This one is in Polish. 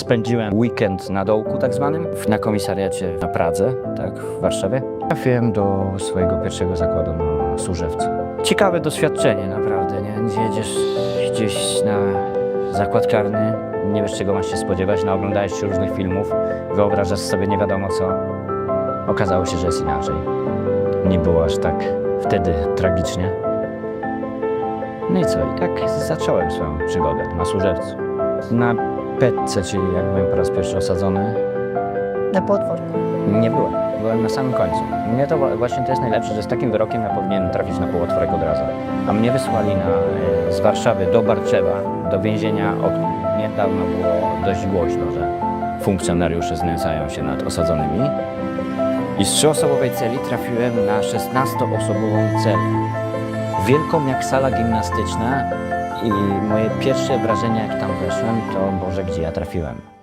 Spędziłem weekend na dołku tak zwanym, na komisariacie na Pradze, tak, w Warszawie. Trafiłem do swojego pierwszego zakładu na Służewcu. Ciekawe doświadczenie naprawdę, nie? Jedziesz gdzieś na zakład karny, nie wiesz czego masz się spodziewać, naoglądałeś się różnych filmów, wyobrażasz sobie nie wiadomo co. Okazało się, że jest inaczej. Nie było aż tak wtedy tragicznie. No i co? Tak zacząłem swoją przygodę na Służewcu. Na Petce, czyli jak byłem po raz pierwszy osadzony, Na podwórku. nie byłem. Byłem na samym końcu. Mnie to właśnie to jest najlepsze, że z takim wyrokiem ja powinienem trafić na półotworek od razu. A mnie wysłali na, e, z Warszawy do Barczewa, do więzienia, od niedawno było dość głośno, że funkcjonariusze znęcają się nad osadzonymi. I z trzyosobowej celi trafiłem na 16-osobową celę. Wielką jak sala gimnastyczna i moje pierwsze wrażenie jak tam weszłem to Boże, gdzie ja trafiłem.